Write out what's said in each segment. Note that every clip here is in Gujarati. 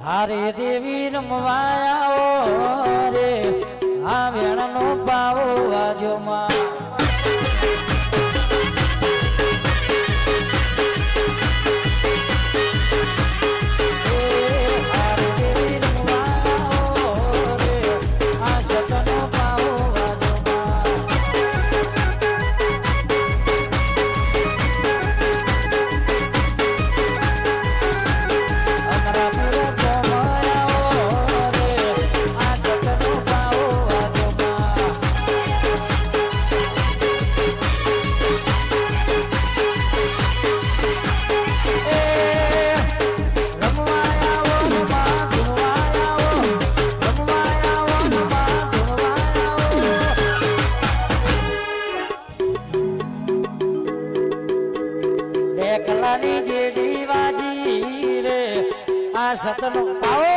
હારે દેવી રમવાયા રે આ વેણનો પાવો વાજોમાં હારે એકલાની જે દીવાજી રે. આ સતનો પાવો.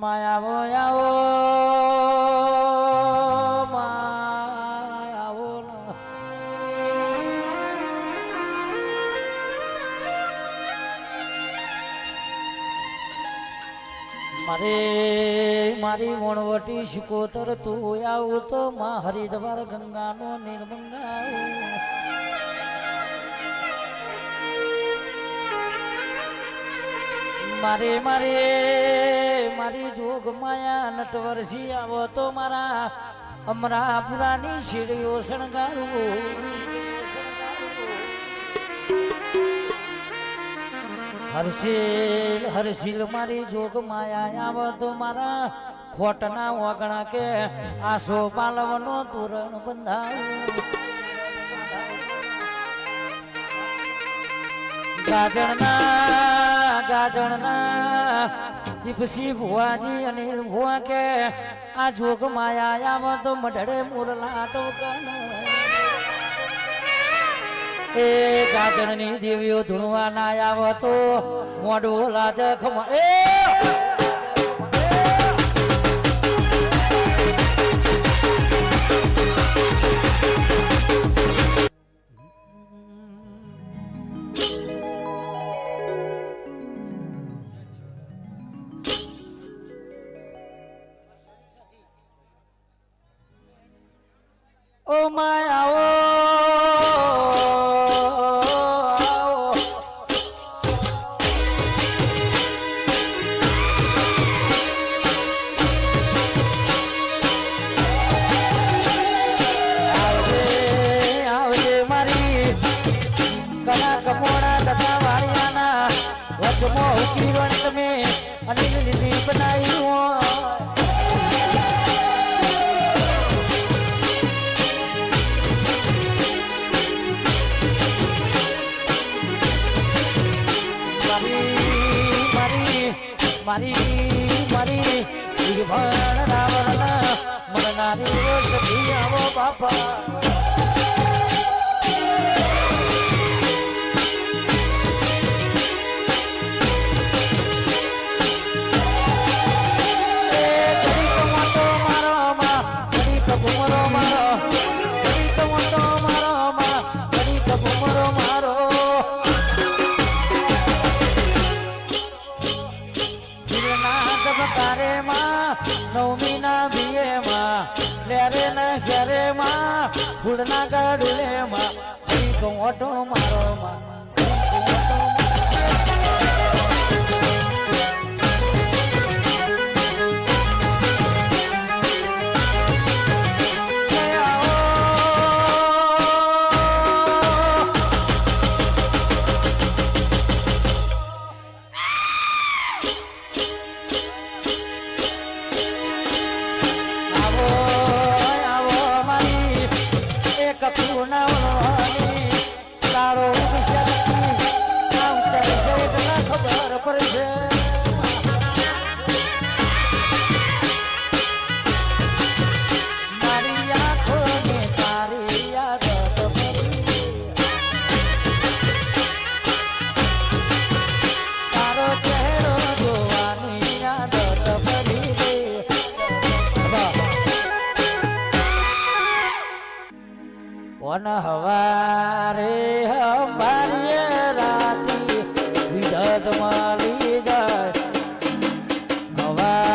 માયાવો આવો મારે, મારી વણવટી શિકોતર, તું આવું તો માં હરિદ્વાર ગંગાનો નિર્મંગા મારે મારે, મારી જોગ માયા નટવરસી આવો તો મારા અમરાપુરાની શીડીઓ શણગારું. હરશીલ હરશીલ મારી જોગ માયા આવતો મારા. ખોટના વગણા કે આસો પાલવનો તોરણ બંધાય. ગાજણના ગાજણના, દીપસી ભુવાજી અનિલ ભુવા કે આ જોગ માયા આવતો મઢડે મોરલા ટોકણ એ ગાજણની દેવીઓ ધૂણવા ના આવો તો મોઢું લાજ ખમા એ ઓ માયા મારી મારી ભણ રાવણ આવો બાપા. ફૂડના ગડુલે માં ઓટો મારો માં અન હવારે હંભારીએ રાતી વિધત મળી જાય. હવા